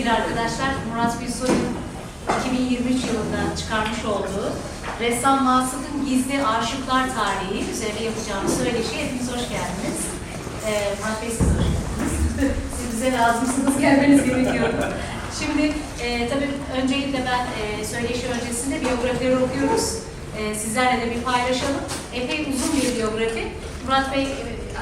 sevgili arkadaşlar. Murat Gülsoy'un 2023 yılında çıkarmış olduğu Ressam Vasıf'ın Gizli Aşıklar Tarihi üzerine yapacağımız söyleşi hepiniz hoş geldiniz. Ee, Murat Bey siz hoş geldiniz. siz bize lazımsınız, gelmeniz gerekiyordu. Şimdi e, tabii öncelikle ben e, söyleşi öncesinde biyografileri okuyoruz. E, sizlerle de bir paylaşalım. Epey uzun bir biyografi. Murat Bey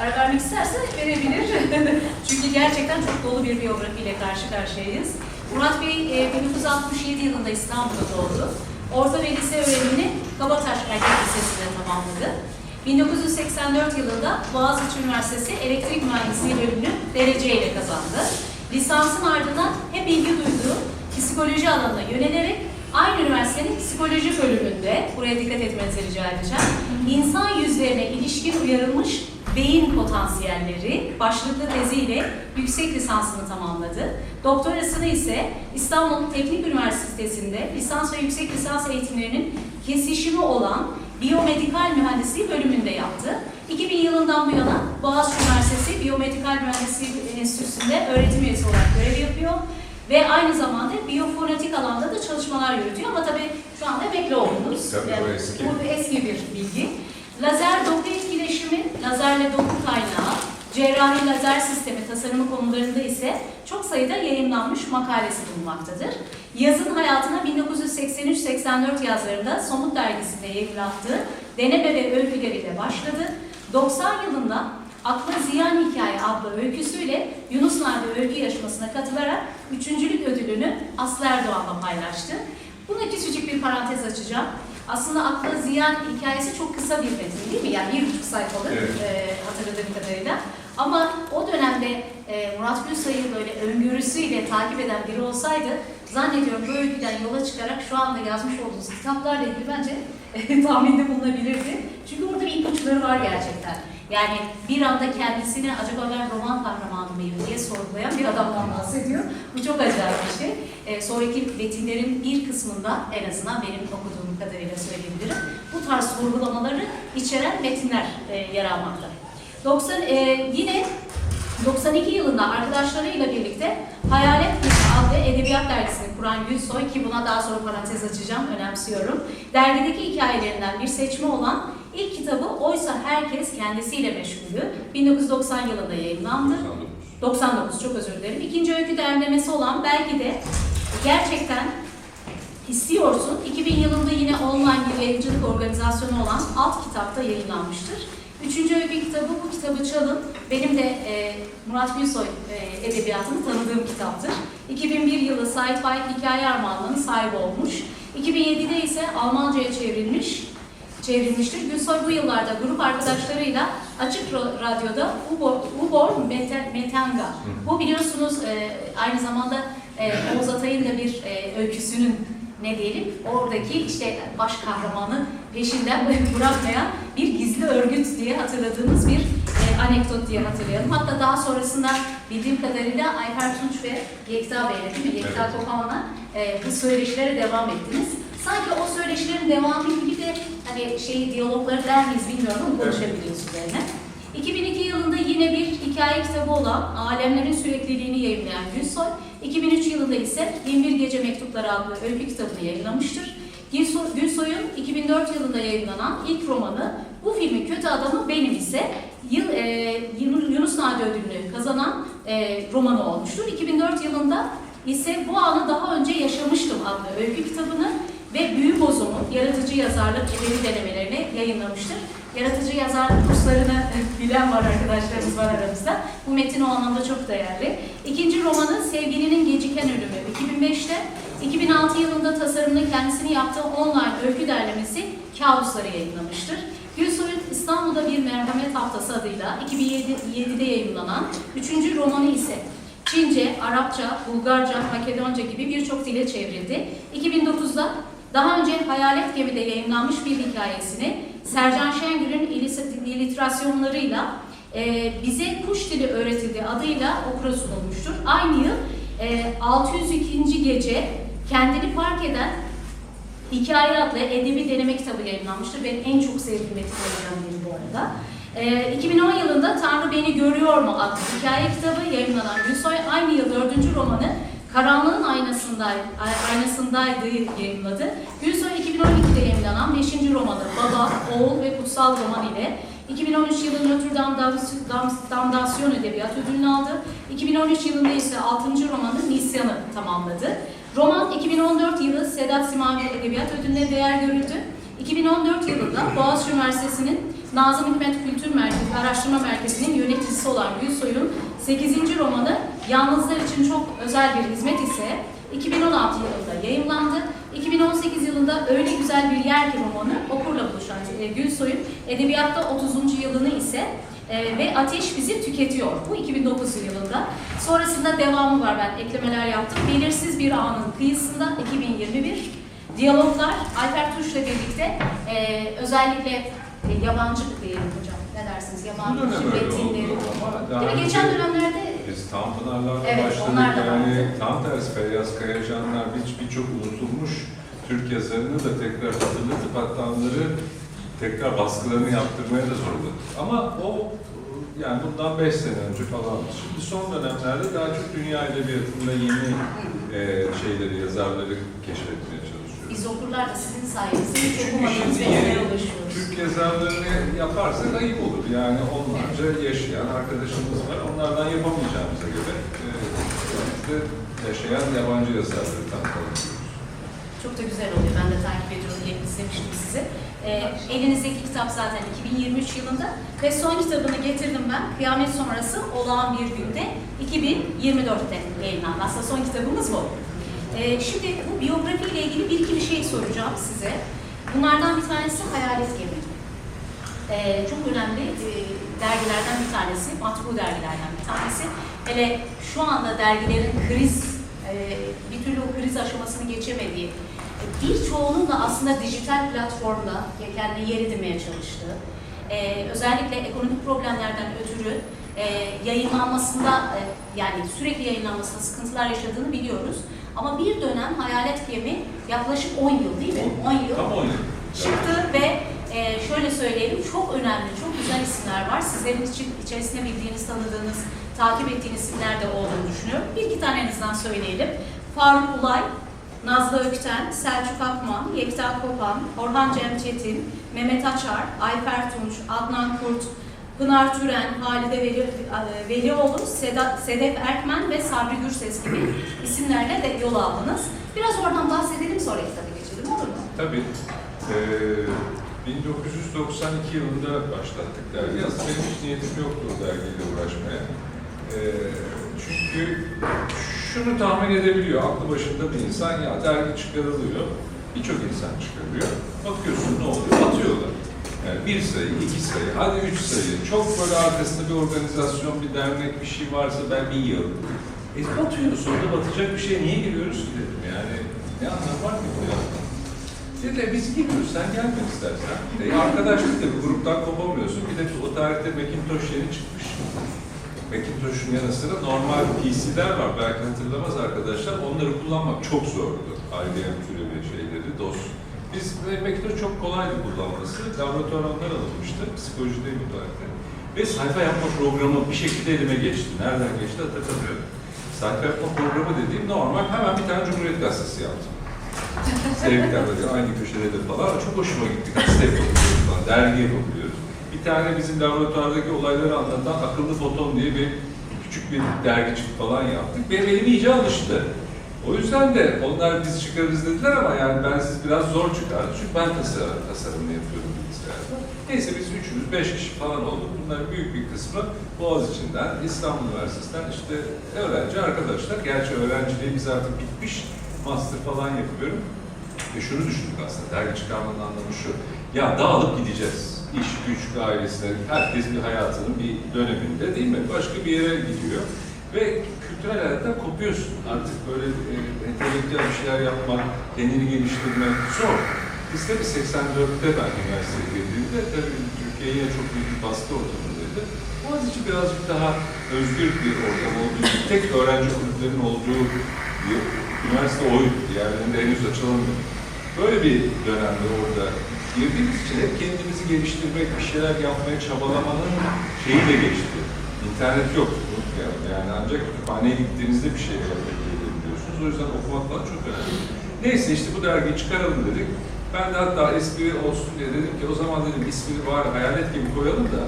ara vermek isterse verebilir. Çünkü gerçekten çok dolu bir biyografiyle karşı karşıyayız. Murat Bey e, 1967 yılında İstanbul'da doğdu. Orta ve lise öğrenimini Kabataş Erkek Lisesi'nde tamamladı. 1984 yılında Boğaziçi Üniversitesi Elektrik Mühendisliği bölümünü dereceyle kazandı. Lisansın ardından hep ilgi duyduğu psikoloji alanına yönelerek aynı üniversitenin psikoloji bölümünde, buraya dikkat etmenizi rica edeceğim, insan yüzlerine ilişkin uyarılmış beyin potansiyelleri başlıklı teziyle yüksek lisansını tamamladı. Doktorasını ise İstanbul Teknik Üniversitesi'nde lisans ve yüksek lisans eğitimlerinin kesişimi olan Biyomedikal Mühendisliği bölümünde yaptı. 2000 yılından bu yana Boğaziçi Üniversitesi Biyomedikal Mühendisliği Enstitüsü'nde öğretim üyesi olarak görev yapıyor. Ve aynı zamanda biyofonetik alanda da çalışmalar yürütüyor ama tabii şu anda emekli oldunuz. Tabii, o eski. Bu eski bir bilgi. Lazer doku etkileşimi, lazerle doku kaynağı, cerrahi lazer sistemi tasarımı konularında ise çok sayıda yayınlanmış makalesi bulunmaktadır. Yazın hayatına 1983-84 yazlarında Somut dergisinde yayınlattığı deneme ve öyküleriyle başladı. 90 yılında Akla Ziyan Hikaye adlı öyküsüyle Yunus Nadi öykü yarışmasına katılarak üçüncülük ödülünü Aslı Erdoğan'la paylaştı. Buna küçücük bir parantez açacağım. Aslında Akla Ziyan hikayesi çok kısa bir metin değil mi? Yani bir buçuk sayfalık Evet. e, hatırladığım kadarıyla. Ama o dönemde e, Murat Gülsay'ı böyle öngörüsüyle takip eden biri olsaydı zannediyorum bu öyküden yola çıkarak şu anda yazmış olduğunuz kitaplarla ilgili bence e, tahminde bulunabilirdi. Çünkü orada bir ipuçları var gerçekten. Yani bir anda kendisini acaba ben roman kahramanı mıyım diye sorgulayan bir adamdan bahsediyor. Bu çok acayip bir şey. E, sonraki metinlerin bir kısmında en azından benim okuduğum kadarıyla söyleyebilirim. Bu tarz sorgulamaları içeren metinler e, yer almakta. 90, e, yine 92 yılında arkadaşlarıyla birlikte Hayalet Gibi adlı edebiyat dergisini kuran Gülsoy ki buna daha sonra parantez açacağım, önemsiyorum. Dergideki hikayelerinden bir seçme olan ilk kitabı Oysa Herkes Kendisiyle Meşgulü 1990 yılında yayınlandı. 99 çok özür dilerim. İkinci öykü derlemesi olan belki de gerçekten istiyorsun. 2000 yılında yine online bir yayıncılık organizasyonu olan Alt Kitap'ta yayınlanmıştır. Üçüncü öykü kitabı bu kitabı çalın. Benim de e, Murat Gülsoy e, edebiyatını tanıdığım kitaptır. 2001 yılı Sait Faik Hikaye Armağanı'nın sahibi olmuş. 2007'de ise Almanca'ya çevrilmiş çevrilmiştir. Gülsoy bu yıllarda grup arkadaşlarıyla Açık Radyo'da Ubor, Ubor Metanga. Bu biliyorsunuz e, aynı zamanda e, Oğuz Atay'ın da bir e, öyküsünün ne diyelim oradaki işte baş kahramanı peşinden bırakmayan bir gizli örgüt diye hatırladığımız bir e, anekdot diye hatırlayalım. Hatta daha sonrasında bildiğim kadarıyla Ayfer Tunç ve Yekta Bey'le değil mi? Yekta Evet. Kopan'la e, bu söyleşilere devam ettiniz. Sanki o söyleşilerin devamı gibi de hani şey diyalogları der miyiz bilmiyorum ama konuşabiliriz üzerine. 2002 yılında yine bir hikaye kitabı olan Alemlerin Sürekliliğini yayınlayan Gülsoy, 2003 yılında ise 21 Gece Mektupları adlı öykü kitabını yayınlamıştır. Gülsoy- Gülsoy'un 2004 yılında yayınlanan ilk romanı Bu filmin kötü adamı benim ise yıl, e, Yunus Yunus Nadi ödülünü kazanan e, romanı olmuştur. 2004 yılında ise Bu Anı Daha Önce Yaşamıştım adlı öykü kitabını ve Büyü Bozumu Yaratıcı Yazarlık Edebi Denemelerini yayınlamıştır. Yaratıcı yazarlık kurslarını bilen var arkadaşlarımız var aramızda. Bu metin o anlamda çok değerli. İkinci romanı Sevgilinin Geciken Ölümü 2005'te, 2006 yılında tasarımını kendisini yaptığı online öykü derlemesi Kabusları yayınlamıştır. Gülsoy'un İstanbul'da Bir Merhamet Haftası adıyla 2007'de yayınlanan üçüncü romanı ise Çince, Arapça, Bulgarca, Makedonca gibi birçok dile çevrildi. 2009'da daha önce Hayalet Gemi'de yayınlanmış bir hikayesini Sercan Şengül'ün illüstrasyonlarıyla e, bize kuş dili öğretildiği adıyla okura sunulmuştur. Aynı yıl e, 602. gece kendini fark eden Hikaye adlı edebi deneme kitabı yayınlanmıştır. Benim en çok sevdiğim metinlerden biri bu arada. Ee, 2010 yılında Tanrı Beni Görüyor mu adlı hikaye kitabı yayınlanan Gülsoy aynı yıl dördüncü romanı Karanlığın aynasındaydı, aynasındaydı yayınladı. Gülsoy 2012'de yayınlanan 5. romanı Baba, Oğul ve Kutsal Roman ile 2013 yılı Notre Dame Dav- Dam- Damnasyon Edebiyat Ödülünü aldı. 2013 yılında ise 6. romanı Nisyan'ı tamamladı. Roman 2014 yılı Sedat Simavi Edebiyat Ödülü'ne değer görüldü. 2014 yılında Boğaziçi Üniversitesi'nin Nazım Hikmet Kültür Merkezi, Araştırma Merkezi'nin yöneticisi olan Gülsoy'un 8. romanı Yalnızlar için çok özel bir hizmet ise 2016 yılında yayımlandı. 2018 yılında Öyle Güzel Bir Yer ki romanı okurla buluşan e, Gülsoy'un edebiyatta 30. yılını ise e, ve Ateş Bizi Tüketiyor. Bu 2009 yılında. Sonrasında devamı var ben eklemeler yaptım. Belirsiz Bir Anın Kıyısında 2021. Diyaloglar Alper Tuş'la birlikte e, özellikle e, yabancı diyelim dersiniz? Bu Yabancı dönem öyle oldu ama daha önce Geçen dönemlerde biz Tanpınar'larla Evet, başladık. yani vardı. tam tersi Feyyaz Kayacanlar bir- birçok unutulmuş Türk yazarını da tekrar hatırlatıp hatta onları tekrar baskılarını yaptırmaya da zorladık. Ama o yani bundan 5 sene önce falan. Şimdi son dönemlerde daha çok dünya edebiyatında yeni e, şeyleri, yazarları keşfetmeye. Biz okurlar da sizin sayenizde hiç metinlere yeni ulaşıyoruz. Türk yazarlarını yaparsak ayıp olur. Yani onlarca yaşayan arkadaşımız var. Onlardan yapamayacağımıza göre e, de yaşayan yabancı yazarları tanıtalım. Çok da güzel oluyor. Ben de takip ediyorum diye izlemiştim sizi. Ee, elinizdeki kitap zaten 2023 yılında ve son kitabını getirdim ben. Kıyamet sonrası olağan bir günde 2024'te yayınlandı. Aslında son kitabımız bu. Ee, şimdi bu biyografiyle ilgili bir iki bir şey soracağım size. Bunlardan bir tanesi Hayalet Gemi. Ee, çok önemli e, dergilerden bir tanesi, matbu dergilerden bir tanesi. Hele şu anda dergilerin kriz, e, bir türlü o kriz aşamasını geçemediği, e, birçoğunun da aslında dijital platformda kendine yer edinmeye çalıştığı, e, özellikle ekonomik problemlerden ötürü e, yayınlanmasında, e, yani sürekli yayınlanmasında sıkıntılar yaşadığını biliyoruz. Ama bir dönem Hayalet Gemi yaklaşık 10 yıl değil mi? 10 yıl Tam 10 yıl. çıktı ve e, şöyle söyleyelim çok önemli, çok güzel isimler var. Sizlerin için, içerisinde bildiğiniz, tanıdığınız, takip ettiğiniz isimler de olduğunu düşünüyorum. Bir iki tanenizden söyleyelim. Faruk Ulay, Nazlı Ökten, Selçuk Akman, Yekta Kopan, Orhan Cem Çetin, Mehmet Açar, Ayfer Tunç, Adnan Kurt, Pınar Türen, Halide Veli, e, Velioğlu, Seda, Sedef Erkmen ve Sabri Gürses gibi isimlerle de yol aldınız. Biraz oradan bahsedelim sonra kitabı geçelim olur mu? Tabii. Ee, 1992 yılında başlattık dergi. Aslında benim hiç niyetim yoktu dergiyle uğraşmaya. Ee, çünkü şunu tahmin edebiliyor aklı başında bir insan ya dergi çıkarılıyor. Birçok insan çıkarıyor. Bakıyorsun ne oluyor? Atıyorlar. Yani bir sayı, iki sayı, hadi üç sayı. Çok böyle arkasında bir organizasyon, bir dernek, bir şey varsa ben bir yıl. E batıyor sonra batacak bir şeye niye giriyoruz ki dedim yani. Ne anlamı var ki bu ya? Dediler biz giriyoruz, sen gelmek istersen. E, arkadaşlık da bir gruptan kopamıyorsun. Bir de o tarihte Macintosh yeni çıkmış. Macintosh'un yanı sıra normal PC'ler var. Belki hatırlamaz arkadaşlar. Onları kullanmak çok zordu. IBM türevi şeyleri, DOS. Biz ve Macintosh çok kolaydı kullanması. Laboratuvar onlar alınmıştı. Psikolojideyim bu tarihte. Ve sayfa yapma programı bir şekilde elime geçti. Nereden geçti hatırlamıyorum. Sayfa yapma programı dediğim normal. Hemen bir tane Cumhuriyet Gazetesi yaptım. Sevgiler böyle aynı köşede falan. Çok hoşuma gitti. Gazete yapabiliyoruz falan. Dergi yapabiliyoruz. Bir tane bizim laboratuvardaki olayları anlatan Akıllı Foton diye bir küçük bir dergicik falan yaptık. Benim elim iyice alıştı. O yüzden de onlar biz çıkarırız dediler ama yani ben siz biraz zor çıkardım. Çünkü ben tasarım, tasarımını yapıyorum bilgisayarda. Neyse biz üçümüz, beş kişi falan olduk. Bunların büyük bir kısmı Boğaziçi'nden, İstanbul Üniversitesi'nden işte öğrenci arkadaşlar. Gerçi öğrenciliği biz artık bitmiş. Master falan yapıyorum. Ve şunu düşündük aslında, dergi çıkarmanın anlamı şu. Ya dağılıp gideceğiz. İş, güç, ailesine, herkes bir hayatının bir döneminde değil mi? Başka bir yere gidiyor. Ve kültürel hayattan kopuyorsun. Artık böyle e, entelektüel bir şeyler yapmak, kendini geliştirmek zor. Biz tabii 84'te ben üniversiteye girdiğimde tabii Türkiye yine çok büyük bir baskı ortamındaydı. Boğaziçi birazcık daha özgür bir ortam olduğu için, tek öğrenci kulüplerinin olduğu bir üniversite oydu. Diğerlerinde henüz açılamıyor. Böyle bir dönemde orada girdiğimiz için hep kendimizi geliştirmek, bir şeyler yapmaya çabalamanın şeyi de geçti. İnternet yok, unutmayalım. Yani ancak kütüphaneye gittiğinizde bir şey yapabiliyorsunuz. O yüzden okumak falan çok önemli. Neyse işte bu dergiyi çıkaralım dedik. Ben de hatta espri olsun diye dedim ki o zaman dedim ismini var hayalet gibi koyalım da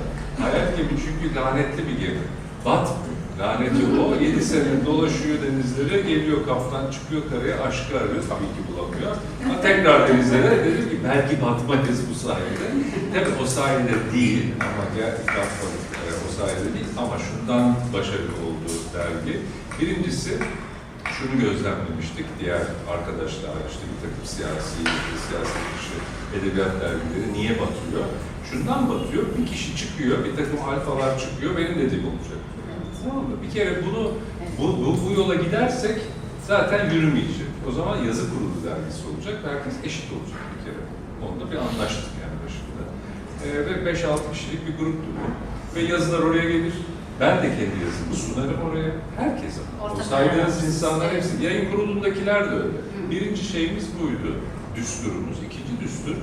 hayalet gibi çünkü lanetli bir gemi. Batmıyor. Laneti o. Yedi sene dolaşıyor denizlere, geliyor kaptan, çıkıyor karaya, aşkı arıyor. Tabii ki bulamıyor. Ama tekrar denizlere dedim ki belki batmayız bu sayede. Tabii o sayede değil ama gerçekten batmadık e, sayede değil. Ama şundan başarılı olduğu dergi. Birincisi şunu gözlemlemiştik diğer arkadaşlar işte bir takım siyasi, siyasi dışı edebiyat dergileri niye batıyor? Şundan batıyor, bir kişi çıkıyor, bir takım alfalar çıkıyor, benim dediğim olacak. Tamam mı? Bir kere bunu, bu, bu, bu yola gidersek zaten yürümeyecek. O zaman yazı kurulu dergisi olacak ve herkes eşit olacak bir kere. Onda bir anlaştık yani başında. Ee, ve 5-6 kişilik bir gruptu bu. Ve yazılar oraya gelir. Ben de kendi yazımı sunarım oraya. Herkes ama. O saydığınız insanlar hepsi. Yayın kurulundakiler de öyle. Birinci şeyimiz buydu. Düsturumuz. ikinci düstur.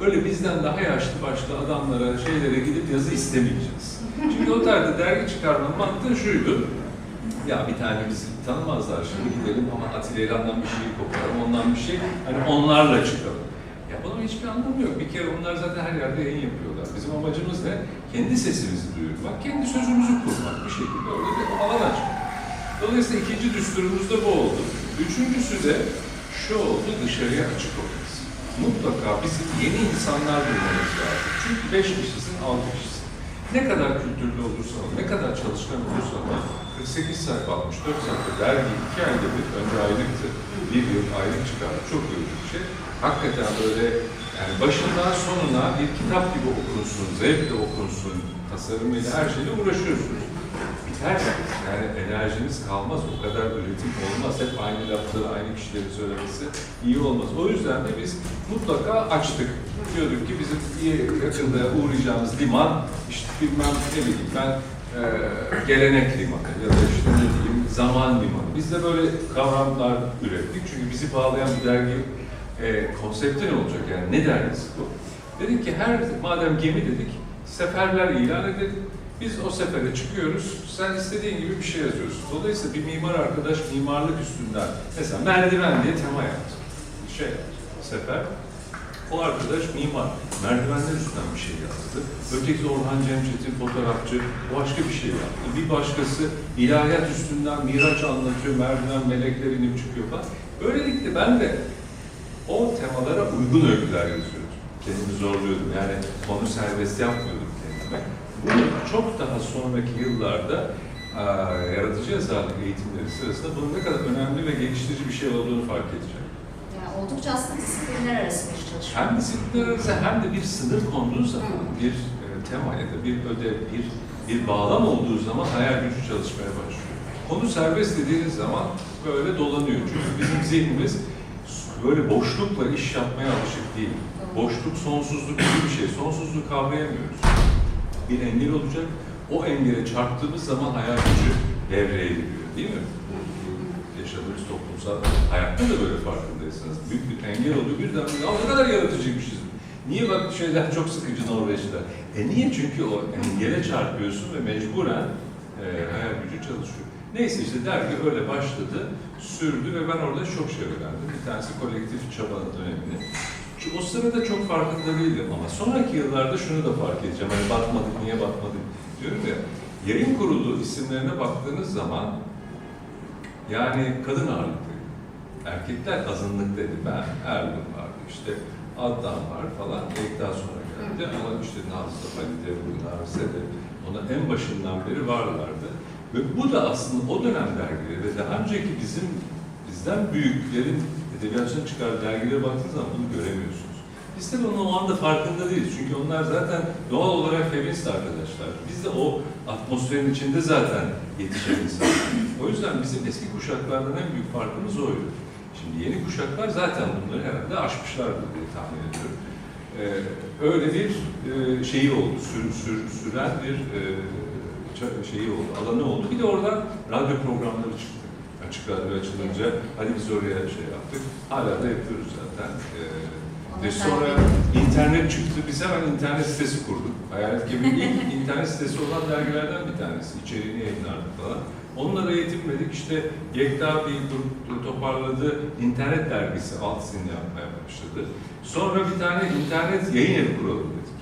Öyle bizden daha yaşlı başlı adamlara, şeylere gidip yazı istemeyeceğiz. Çünkü o tarzda dergi çıkarmanın mantığı şuydu. Ya bir tane bizi tanımazlar şimdi gidelim ama Atilla İlhan'dan bir şey koparalım, ondan bir şey. Hani onlarla çıkalım. Ya bunun hiçbir anlamı yok. Bir kere onlar zaten her yerde yayın yapıyorlar. Bizim amacımız ne? Kendi sesimizi duyurmak, kendi sözümüzü kurmak bir şekilde öyle bir alan açmak. Dolayısıyla ikinci düsturumuz da bu oldu. Üçüncüsü de şu oldu, dışarıya açık olması. Mutlaka bizim yeni insanlar bulmamız lazım. Çünkü beş kişisin, altı kişisin. Ne kadar kültürlü olursan ol, ne kadar çalışkan olursan ol, 48 sayfa, 64 sayfa dergi iki ayda bir, önce aylıktı, bir yıl aylık çıkardı. Çok yorucu bir şey. Hakikaten böyle yani başından sonuna bir kitap gibi okunsun, zevkle okunsun, tasarımıyla her şeyle uğraşıyorsunuz. Bitersiniz. Yani enerjiniz kalmaz. O kadar üretim olmaz. Hep aynı lafları, aynı kişilerin söylemesi iyi olmaz. O yüzden de biz mutlaka açtık. Diyorduk ki bizim yakında uğrayacağımız liman, işte bilmem ne bileyim ben e, gelenek limanı ya da işte ne diyeyim zaman limanı. Biz de böyle kavramlar ürettik. Çünkü bizi bağlayan bu dergi e, konsepti ne olacak yani? Ne dergisi bu? Dedik ki her, madem gemi dedik, seferler ilan edelim. Biz o sefere çıkıyoruz, sen istediğin gibi bir şey yazıyorsun. Dolayısıyla bir mimar arkadaş mimarlık üstünden, mesela merdiven diye tema yaptı. Bir şey sefer. O arkadaş mimar, merdivenler üstünden bir şey yazdı. Öteki Orhan Cemşet'in fotoğrafçı, başka bir şey yaptı. Bir başkası ilahiyat üstünden miraç anlatıyor, merdiven melekler inip çıkıyor falan. Böylelikle ben de o temalara uygun öyküler yazıyordum. Kendimi zorluyordum. Yani konu serbest yapmıyordum. Bunu çok daha sonraki yıllarda yaratıcı yazarlık eğitimleri sırasında bunun ne kadar önemli ve geliştirici bir şey olduğunu fark edeceğim. Yani oldukça aslında disiplinler arası bir çalışma. Hem disiplinler arası hem de bir sınır konduğu zaman, bir e, tema ya da bir ödev, bir, bir bağlam olduğu zaman hayal gücü çalışmaya başlıyor. Konu serbest dediğiniz zaman böyle dolanıyor. Çünkü bizim zihnimiz böyle boşlukla iş yapmaya alışık değil. Boşluk, sonsuzluk gibi bir şey. Sonsuzluğu kavrayamıyoruz. Bir engel olacak. O engele çarptığımız zaman hayal gücü devreye giriyor. Değil mi? Yaşadığımız toplumsal hayatta da böyle farkındaysanız. Büyük bir engel oluyor. Birden ya ne kadar yaratıcıymışız. Niye bak şeyler çok sıkıcı Norveç'te? E niye? Çünkü o engele çarpıyorsun ve mecburen e, hayal gücü çalışıyor. Neyse işte dergi öyle başladı, sürdü ve ben orada çok şey öğrendim. Bir tanesi kolektif çabanın önemini. Şu, o sırada çok farkında değildim ama sonraki yıllarda şunu da fark edeceğim. Hani batmadık, niye batmadık diyorum ya. Yayın kurulu isimlerine baktığınız zaman yani kadın ağırlıklıydı. Erkekler azınlıktaydı. Ben, Ergun vardı işte, Adnan var falan. Ekten sonra geldi ama işte Nazlı, Halide, bunlar, Sedef, ona en başından beri varlardı. Ve bu da aslında o dönem dergileri ve daha önceki bizim bizden büyüklerin edebiyatçının çıkardığı dergilere baktığınız zaman bunu göremiyorsunuz. Biz de onun o anda farkında değiliz. Çünkü onlar zaten doğal olarak feminist arkadaşlar. Biz de o atmosferin içinde zaten yetişen insanlar. O yüzden bizim eski kuşaklardan en büyük farkımız oydu. Şimdi yeni kuşaklar zaten bunları herhalde aşmışlardır diye tahmin ediyorum. Ee, öyle bir e, şeyi oldu, sür, sür, süren bir e, şeyi oldu, alanı oldu. Bir de oradan radyo programları çıktı. Açık radyo açılınca hadi biz oraya şey yaptık. Hala da yapıyoruz zaten. Ee, ve sonra internet çıktı. Biz hemen internet sitesi kurduk. Hayalet gibi ilk internet sitesi olan dergilerden bir tanesi. İçeriğini yayınlardık falan. Onlara yetinmedik. İşte Yekta bir grup toparladı. internet dergisi Altsin yapmaya başladı. Sonra bir tane internet yayın evi kuralım dedik.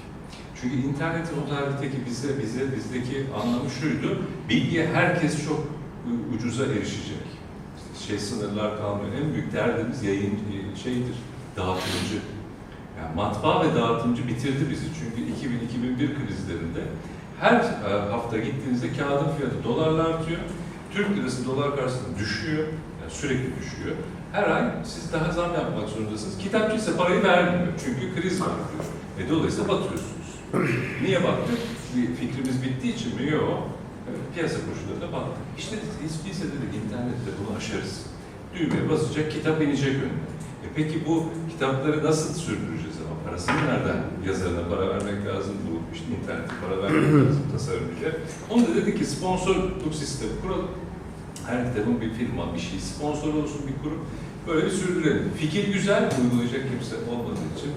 Çünkü internetin o tarihteki bize, bize bizdeki anlamı şuydu. Bilgiye herkes çok ucuza erişecek. Şey sınırlar kalmıyor. En büyük derdimiz yayın e, şeydir, dağıtımcı. Yani matbaa ve dağıtımcı bitirdi bizi. Çünkü 2000-2001 krizlerinde her e, hafta gittiğinizde kağıdın fiyatı dolarla artıyor. Türk lirası dolar karşısında düşüyor. Yani sürekli düşüyor. Her ay siz daha zam yapmak zorundasınız. Kitapçı ise parayı vermiyor. Çünkü kriz var. E, dolayısıyla batıyorsunuz. Niye battık? Fikrimiz bittiği için mi? Yok. Piyasa koşullarında battık. İşte bize dedik internette bunu aşarız. Düğmeye basacak, kitap inecek önüne. E peki bu kitapları nasıl sürdüreceğiz ama parasını nereden? Yazarına para vermek lazım, bu işte internete para vermek lazım, tasarımcıya. Onu da dedik ki sponsorluk sistemi kuralım. Her kitabın bir firma, bir şey sponsor olsun, bir kurum. Böyle bir sürdürelim. Fikir güzel, uygulayacak kimse olmadığı için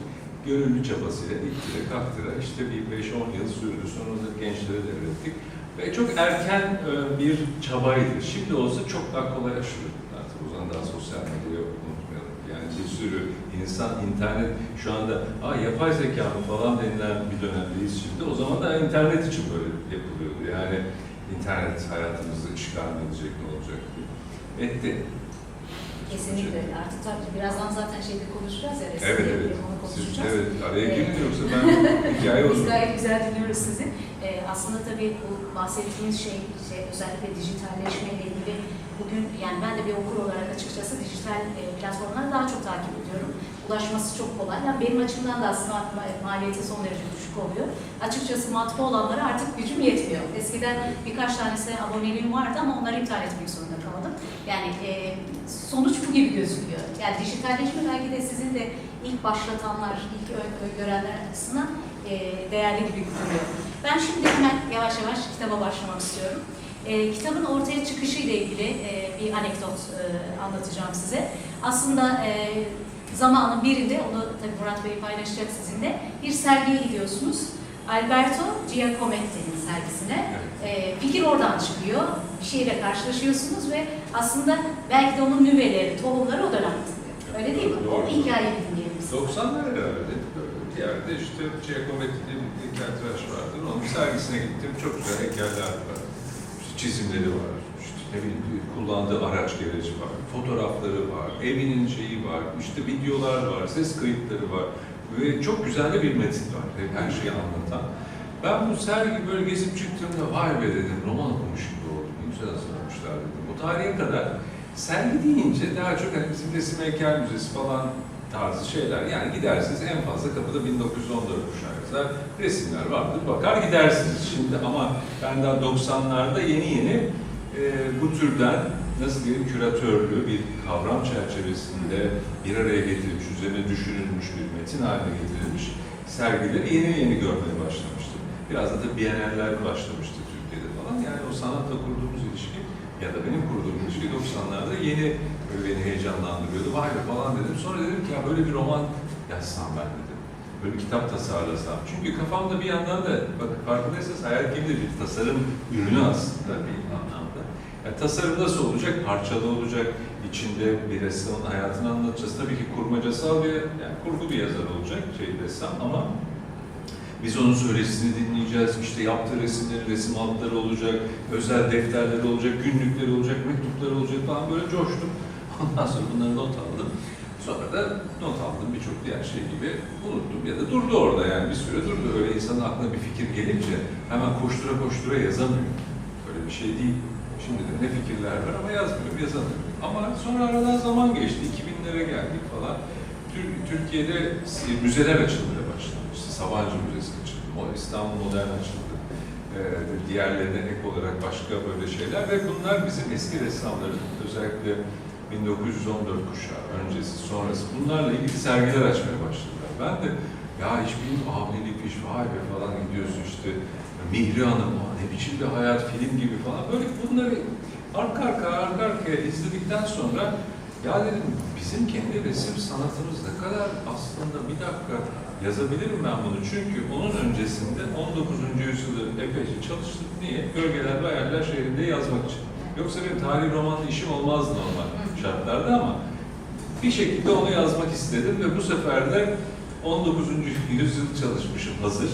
gönüllü çabasıyla ittire kaktıra işte bir 5-10 yıl sürdü. Sonra gençlere devrettik. Ve çok erken e, bir çabaydı. Şimdi olsa çok daha kolay aşılır. Artık o zaman daha sosyal medya yok unutmayalım. Yani bir sürü insan internet şu anda Aa, yapay zeka mı falan denilen bir dönemdeyiz şimdi. O zaman da internet için böyle yapılıyordu. Yani internet hayatımızı edecek ne olacak diye. Etti. Kesinlikle. Artık tabii birazdan zaten şeyde konuşacağız ya. Evet evet. Onu Siz, konuşacağız. evet araya Evet. girdin yoksa ben hikaye Biz olur. gayet güzel dinliyoruz sizi. Ee, aslında tabii bu bahsettiğiniz şey, şey özellikle dijitalleşme ile ilgili bugün yani ben de bir okur olarak açıkçası dijital e, platformları daha çok takip ediyorum. Ulaşması çok kolay. Yani benim açımdan da aslında ma- maliyeti son derece düşük oluyor. Açıkçası matbaa olanlara artık gücüm yetmiyor. Eskiden birkaç tanesine aboneliğim vardı ama onları iptal etmek zorunda kaldım. Yani e, sonuç bu gibi gözüküyor. Yani dijitalleşme belki de sizin de ilk başlatanlar, ilk öngörenler açısından e, değerli gibi duruyor. Ben şimdi hemen yavaş yavaş kitaba başlamak istiyorum. E, kitabın ortaya çıkışı ile ilgili e, bir anekdot e, anlatacağım size. Aslında e, zamanın birinde, onu tabii Murat Bey paylaşacak sizinle, bir sergiye gidiyorsunuz. Alberto Giacometti'nin sergisine. E, fikir oradan çıkıyor. Bir şeyle karşılaşıyorsunuz ve aslında belki de onun nüveleri, tohumları o dönem atılıyor. Öyle değil mi? Doğru. O hikayeyi dinleyelim. biz. 90'lar herhalde. Bir yerde işte Giacometti diye bir heykeltıraş Onun sergisine gittim. Çok güzel heykeller var. İşte çizimleri var. İşte ne bileyim kullandığı araç gereci var. Fotoğrafları var. Evinin şeyi var. İşte videolar var. Ses kayıtları var. Ve çok güzel bir metin var. Her şeyi anlatan. Ben bu sergi böyle gezip çıktığımda vay be dedim roman okumuş gibi oldum. Güzel hazırlamışlar dedim. O tarihe kadar sergi deyince daha çok hani bizim resim heykel müzesi falan tarzı şeyler. Yani gidersiniz en fazla kapıda 1914 kuşağı. Resimler vardır. Bakar gidersiniz şimdi ama ben daha 90'larda yeni yeni e, bu türden nasıl diyeyim küratörlü bir kavram çerçevesinde bir araya getirilmiş, üzerine düşünülmüş bir metin haline getirilmiş sergileri yeni yeni görmeye başlamıştım. Biraz da tabii başlamıştı Türkiye'de falan. Yani o sanatla kurduğumuz ilişki ya da benim kurduğum ilişki 90'larda yeni böyle beni heyecanlandırıyordu. Vay be falan dedim. Sonra dedim ki ya böyle bir roman yazsam ben dedim. Böyle bir kitap tasarlasam. Çünkü kafamda bir yandan da bak farkındaysanız hayal gibi bir tasarım ürünü aslında bir anlamda. Yani tasarım nasıl olacak? Parçalı olacak. İçinde bir ressamın hayatını anlatacağız. Tabii ki kurmacasal bir, yani kurgu bir yazar olacak şey ressam ama biz onun söyleşisini dinleyeceğiz. İşte yaptığı resimleri, resim altları olacak, özel defterleri olacak, günlükleri olacak, mektupları olacak falan böyle coştum. Ondan sonra bunları not aldım. Sonra da not aldım birçok diğer şey gibi unuttum ya da durdu orada yani bir süre durdu. Öyle insanın aklına bir fikir gelince hemen koştura koştura yazamıyor. Öyle bir şey değil. Şimdi de ne fikirler var ama yazmıyorum, yazamıyorum. Ama sonra aradan zaman geçti, 2000'lere geldik falan. Tür- Türkiye'de müzeler açılmaya başladı. İşte Sabancı Müzesi açıldı, İstanbul Modern açıldı. Ee, diğerlerine ek olarak başka böyle şeyler ve bunlar bizim eski ressamların özellikle 1914 kuşağı, öncesi, sonrası bunlarla ilgili sergiler açmaya başladılar. Ben de ya hiç bilmiyorum Avnilik iş vay be falan gidiyorsun işte Mihri Hanım, "Aa, ne biçim bir hayat, film gibi falan. Böyle bunları arka arka arka arkaya izledikten sonra ya dedim bizim kendi resim sanatımız ne kadar aslında bir dakika yazabilirim ben bunu. Çünkü onun öncesinde 19. yüzyılda epeyce çalıştım. Niye? Gölgeler ve Hayaller şehrinde yazmak için. Yoksa benim tarih romanlı işim olmazdı normal şartlarda ama bir şekilde onu yazmak istedim ve bu sefer de 19. yüzyıl çalışmışım hazır.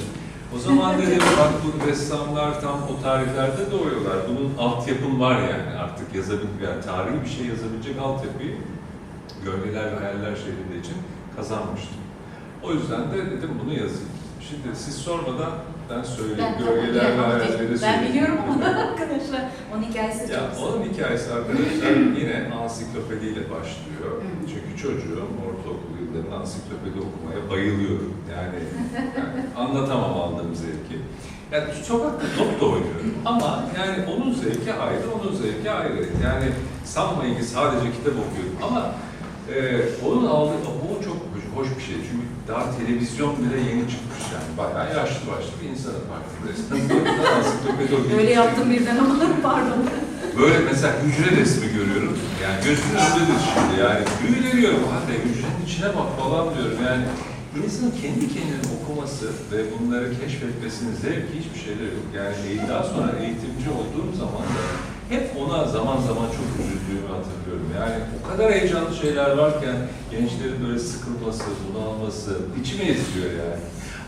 O zaman dedim bak bu ressamlar tam o tarihlerde doğuyorlar. Bunun altyapım var yani artık yazabilecek, yani tarihi bir şey yazabilecek altyapıyı Gölgeler ve Hayaller şehrinde için kazanmıştım. O yüzden de dedim bunu yazayım. Şimdi siz sormadan ben söyleyeyim. Ben, Gölgeler ve Hayalleri ben biliyorum ama arkadaşlar onun hikayesi Ya çok onun hikayesi arkadaşlar yine ansiklopediyle başlıyor. Çünkü çocuğum ortaokul yıllarında ansiklopedi okumaya bayılıyorum. Yani, yani anlatamam aldığım zevki. Yani sokakta top da oynuyorum ama yani onun zevki ayrı, onun zevki ayrı. Yani sanmayın ki sadece kitap okuyorum ama e, onun aldığı, bu çok hoş, bir şey. Çünkü daha televizyon bile yeni çıkmış yani. Bayağı yaşlı başlı bir insana baktım. Öyle yaptım birden ama pardon. Böyle mesela hücre resmi görüyorum. Yani gözümün önündedir şimdi yani. Büyüleniyorum. Abi hücrenin içine bak falan diyorum. Yani insanın kendi kendini okuması ve bunları keşfetmesinin zevki hiçbir şeyde yok. Yani eğ- daha sonra eğitimci olduğum zaman da hep ona zaman zaman çok üzüldüğümü hatırlıyorum. Yani o kadar heyecanlı şeyler varken gençlerin böyle sıkılması, bunalması içime esiyor yani.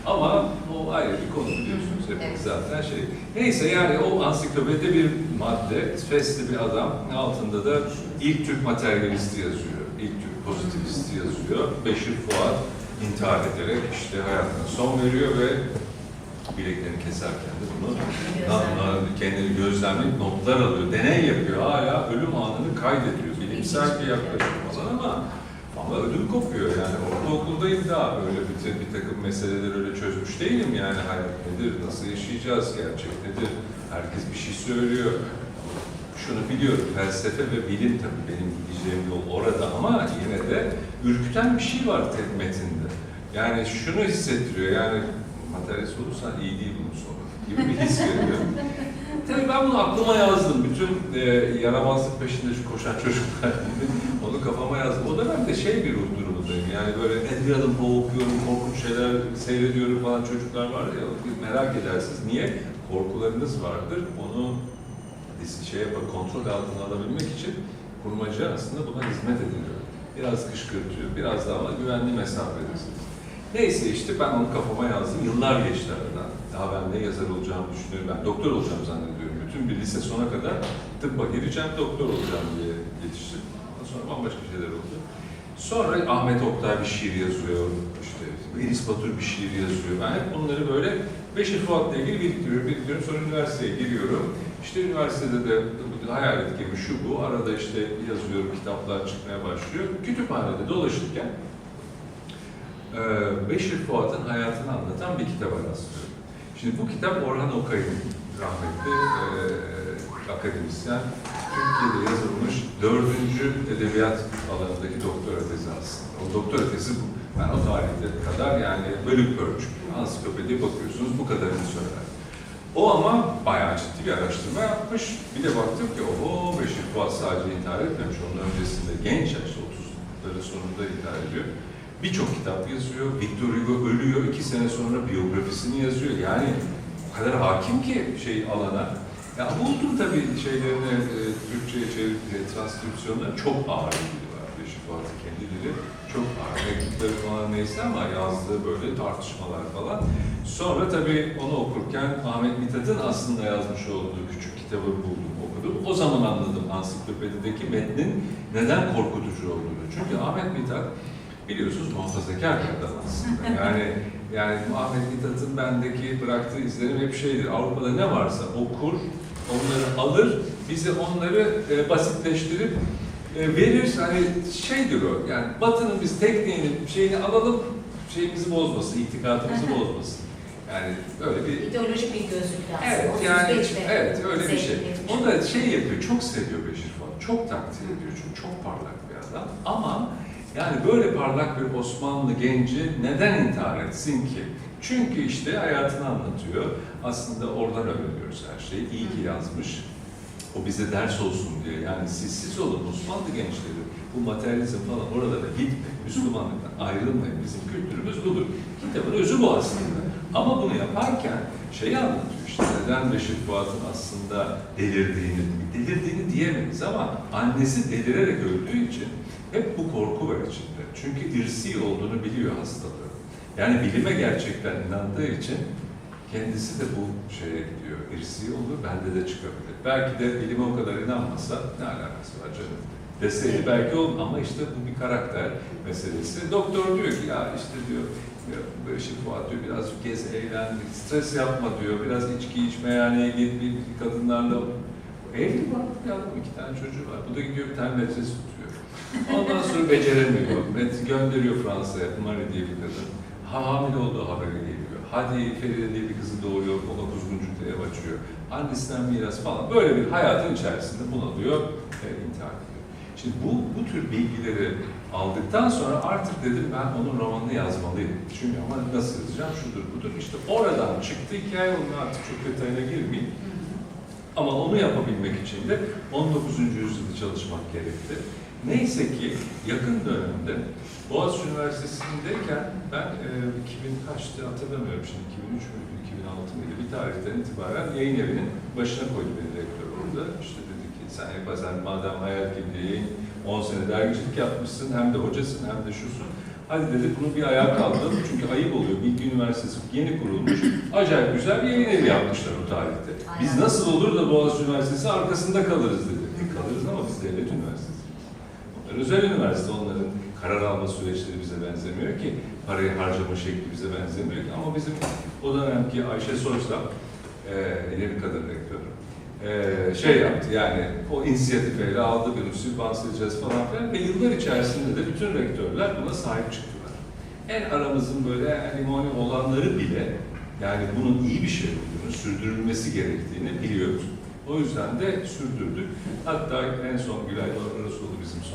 Ama o ayrı bir konu biliyorsunuz hepimiz zaten şey. Neyse yani o ansiklopedide bir madde, fesli bir adam, altında da ilk Türk materyalisti yazıyor, ilk Türk pozitivisti yazıyor. Beşir Fuat intihar ederek işte hayatına son veriyor ve bileklerini keserken de bunu kendini gözlemleyip notlar alıyor, deney yapıyor. Hala ölüm anını kaydediyor. Bilimsel bir yaklaşım falan ama ama ödüm kopuyor yani. Ortaokuldayım daha öyle bir, bir takım meseleleri öyle çözmüş değilim yani. Hayat nedir, nasıl yaşayacağız, gerçek nedir? Herkes bir şey söylüyor. Şunu biliyorum, felsefe ve bilim tabii benim gideceğim yol orada ama yine de ürküten bir şey var tek metinde. Yani şunu hissettiriyor yani materyalist olursan iyi değil bunun sonu gibi bir his veriyor. Tabii ben bunu aklıma yazdım. Bütün e, yaramazlık peşinde şu koşan çocuklar gibi onu kafama yazdım. O dönemde şey bir ruh durumundayım. Yani böyle Edgar Allan Poe korkunç şeyler seyrediyorum falan çocuklar var ya merak edersiniz. Niye? Korkularınız vardır. Onu şey yapar, kontrol altına alabilmek için kurmaca aslında buna hizmet ediyor. Biraz kışkırtıyor, biraz daha ama güvenli mesafedesiniz. Neyse işte ben onu kafama yazdım. Yıllar geçti aradan. Daha ben ne yazar olacağımı düşünüyorum. Ben doktor olacağım zannediyorum. Bütün bir lise sona kadar tıbba gireceğim, doktor olacağım diye yetiştim. Ondan sonra bambaşka şeyler oldu. Sonra Ahmet Oktay bir şiir yazıyor. İşte Elis Batur bir şiir yazıyor. Ben hep bunları böyle Beşir Fuat'la ilgili biriktiriyorum, biriktiriyorum. Sonra üniversiteye giriyorum. İşte üniversitede de hayalet gibi şu bu. Arada işte yazıyorum, kitaplar çıkmaya başlıyor. Kütüphanede dolaşırken ee, Beşir Fuat'ın hayatını anlatan bir kitaba rastlıyorum. Şimdi bu kitap Orhan Okay'ın rahmetli e, akademisyen, Türkiye'de yazılmış dördüncü edebiyat alanındaki doktora tezi aslında. O doktora tezi bu. Ben o tarihte kadar yani bölük pörçük, ansiklopediye bakıyorsunuz bu kadarını söyler. O ama bayağı ciddi bir araştırma yapmış. Bir de baktım ki oho Beşir Fuat sadece intihar etmemiş. Onun öncesinde genç yaşta 30'ların sonunda intihar ediyor. Birçok kitap yazıyor. Victor Hugo ölüyor. iki sene sonra biyografisini yazıyor. Yani o kadar hakim ki şey alana. Ya buldum tabii şeylerini e, Türkçe'ye çevirip e, transkripsiyonları çok ağır bir var. Beşik Fuat'ın kendi dili çok ağır. Mektupları falan neyse ama yazdığı böyle tartışmalar falan. Sonra tabii onu okurken Ahmet Mithat'ın aslında yazmış olduğu küçük kitabı buldum, okudum. O zaman anladım ansiklopedideki metnin neden korkutucu olduğunu. Çünkü Ahmet Mithat biliyorsunuz muhafazakar bir adam aslında. Yani yani Ahmet Mithat'ın bendeki bıraktığı izlenim hep şeydir. Avrupa'da ne varsa okur, onları alır, bize onları e, basitleştirip e, verir. Hani şeydir o. Yani Batı'nın biz tekniğini, şeyini alalım, şeyimizi bozmasın, itikadımızı bozmasın. Yani böyle bir İdeolojik bir aslında. Evet 35 yani ve evet öyle bir şey. zevkli. O da şey yapıyor, çok seviyor Beşir Fuat. Çok takdir ediyor çünkü çok parlak bir adam. Ama yani böyle parlak bir Osmanlı genci neden intihar etsin ki? Çünkü işte hayatını anlatıyor. Aslında oradan öğreniyoruz her şeyi. İyi ki yazmış. O bize ders olsun diye. Yani siz siz olun Osmanlı gençleri. Bu materyalizm falan oralara gitmeyin. Müslümanlıktan ayrılmayın. Bizim kültürümüz budur. Kitabın özü bu aslında. Ama bunu yaparken şeyi anlatıyor işte neden Beşir Fuat'ın aslında delirdiğini, delirdiğini diyemeyiz ama annesi delirerek öldüğü için hep bu korku var içinde. Çünkü irsi olduğunu biliyor hastalığı. Yani bilime gerçekten inandığı için kendisi de bu şeye gidiyor. İrsi olur, bende de çıkabilir. Belki de bilime o kadar inanmasa ne alakası var canım deseydi belki olur ama işte bu bir karakter meselesi. Doktor diyor ki ya işte diyor ya Beşir Fuat diyor birazcık gez eğlen, stres yapma diyor. Biraz içki içme yani git bir kadınlarla evli var ya iki tane çocuğu var. Bu da gidiyor bir tane metres tutuyor. Ondan sonra beceremiyor. Gönderiyor Fransa'ya. Mari diye bir kadın. Ha, hamile olduğu haberi geliyor. Hadi Feride diye bir kızı doğuruyor. Ona kuzguncu ev açıyor. Annesinden miras falan. Böyle bir hayatın içerisinde bunalıyor ve intihar ediyor. Şimdi bu, bu tür bilgileri aldıktan sonra artık dedim ben onun romanını yazmalıyım. Çünkü ama nasıl yazacağım şudur budur. İşte oradan çıktı hikaye onun artık çok detayına girmeyeyim. Ama onu yapabilmek için de 19. yüzyılda çalışmak gerekti. Neyse ki yakın dönemde Boğaziçi Üniversitesi'ndeyken ben e, 2000 kaçtı hatırlamıyorum şimdi 2003 müydü 2006 mıydı bir tarihten itibaren yayın evinin başına koydu beni rektör orada. İşte dedi ki sen bazen madem hayal gibi yayın 10 sene dergicilik yapmışsın hem de hocasın hem de şusun. Hadi dedi bunu bir ayağa kaldıralım çünkü ayıp oluyor. Bilgi Üniversitesi yeni kurulmuş. Acayip güzel bir yayın evi yapmışlar o tarihte. Biz nasıl olur da Boğaziçi Üniversitesi arkasında kalırız dedi. E, kalırız ama biz devlet üniversitesi. Özel üniversite, onların karar alma süreçleri bize benzemiyor ki, parayı harcama şekli bize benzemiyor ki. Ama bizim o dönemki Ayşe Soysal, e, ileri kadın rektörü, e, şey yaptı yani o inisiyatifeyle aldı bir sübvansiyacağız falan filan ve yıllar içerisinde de bütün rektörler buna sahip çıktılar. En aramızın böyle limoni olanları bile yani bunun iyi bir şey olduğunu, sürdürülmesi gerektiğini biliyoruz. O yüzden de sürdürdük. Hatta en son Gülay bizim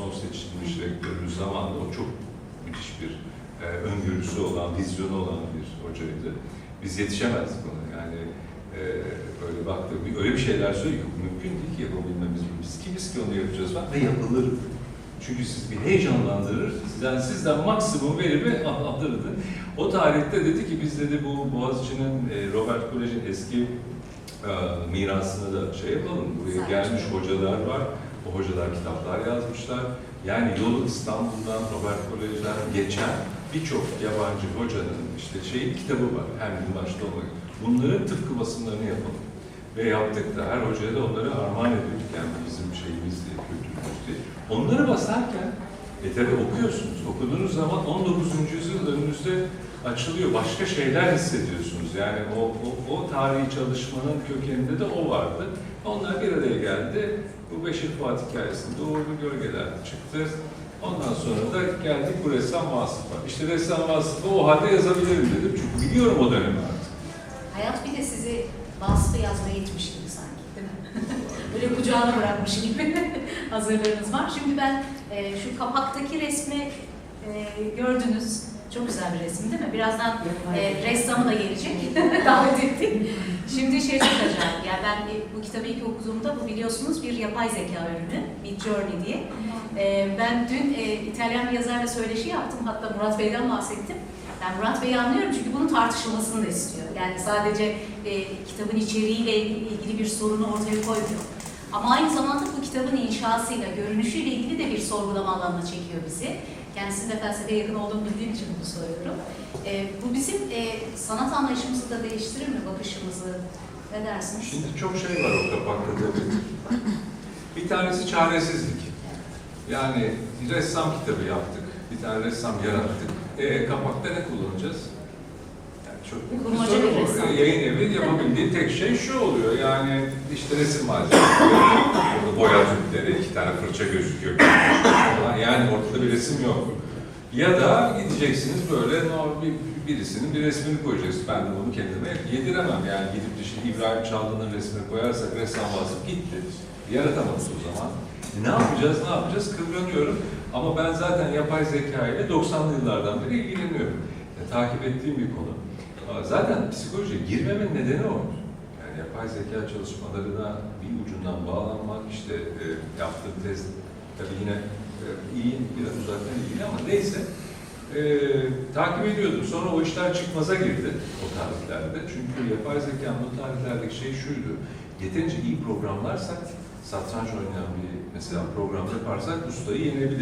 son seçilmiş rektörümüz zamanında o çok müthiş bir e, öngörüsü olan, vizyonu olan bir hocaydı. Biz yetişemezdik ona yani e, böyle baktık, bir- öyle bir şeyler söylüyor ki mümkün değil ki yapabilmemiz. Biz kimiz ki onu yapacağız falan ve yapılır. Çünkü siz bir heyecanlandırır, sizden, sizden maksimum verimi alırdı. O tarihte dedi ki biz dedi bu Boğaziçi'nin e, Robert Kolej'in eski e, mirasını da şey yapalım. Buraya gelmiş hocalar var. O hocalar kitaplar yazmışlar. Yani yolu İstanbul'dan Robert Kolej'den geçen birçok yabancı hocanın işte şey kitabı var. Hem gün başta olmak. Bunların tıpkı basımlarını yapalım. Ve yaptık da her hocaya da onları armağan ediyorduk. Yani bizim şeyimiz diye, kültürümüz diye. Onları basarken e tabi okuyorsunuz. Okuduğunuz zaman 19. yüzyıl önünüzde açılıyor. Başka şeyler hissediyorsunuz. Yani o, o, o tarihi çalışmanın kökeninde de o vardı. Onlar bir araya geldi. Bu Beşir Fuat hikayesinde doğru gölgeler çıktı. Ondan sonra da geldik bu ressam vasıfa. İşte ressam vasıfa o halde yazabilirim dedim. Çünkü biliyorum o dönemi artık. Hayat bir de sizi vasfı yazmaya itmiş gibi sanki değil mi? Böyle kucağına bırakmış gibi hazırlığınız var. Şimdi ben e, şu kapaktaki resmi e, gördünüz. Çok güzel bir resim değil mi? Birazdan e, ressamı da gelecek. Davet ettik. Şimdi şey çok acayip. Yani ben bu kitabı ilk okuduğumda bu biliyorsunuz bir yapay zeka ürünü. Mid Journey diye. E, ben dün e, İtalyan bir yazarla söyleşi yaptım. Hatta Murat Bey'den bahsettim. Ben Murat Bey'i anlıyorum çünkü bunun tartışılmasını da istiyor. Yani sadece e, kitabın içeriğiyle ilgili bir sorunu ortaya koymuyor. Ama aynı zamanda bu kitabın inşasıyla, görünüşüyle ilgili de bir sorgulama alanına çekiyor bizi. Kendisinin de felsefeye yakın olduğunu bildiğim için bunu söylüyorum. E, bu bizim e, sanat anlayışımızı da değiştirir mi, bakışımızı? Ne dersiniz? Şimdi çok şey var o kapakta tabii. Bir tanesi çaresizlik. Yani ressam kitabı yaptık. Bir tane ressam yarattık. E, kapakta ne kullanacağız? Yani çok Kurmaca Yayın evi yapabildiği tek şey şu oluyor. Yani işte resim malzemeleri, boya tüpleri, iki tane fırça gözüküyor. Yani ortada bir resim yok. Ya da gideceksiniz böyle bir, birisinin bir resmini koyacaksınız. Ben de bunu kendime yediremem. Yani gidip de İbrahim Çaldı'nın resmini koyarsak ressam vasıf gitti. Yaratamadız o zaman. Ne yapacağız, ne yapacağız? Kıvranıyorum. Ama ben zaten yapay zeka ile 90'lı yıllardan beri ilgileniyorum. E, takip ettiğim bir konu. Zaten psikolojiye girmemin nedeni o. Yani yapay zeka çalışmalarına bir ucundan bağlanmak, işte e, yaptığım tez tabii yine e, iyi, biraz uzaktan ilgili ama neyse. E, takip ediyordum. Sonra o işler çıkmaza girdi o tarihlerde. Çünkü yapay zekanın o tarihlerdeki şey şuydu. Yeterince iyi programlarsak, satranç oynayan bir mesela program yaparsak ustayı yenebiliriz.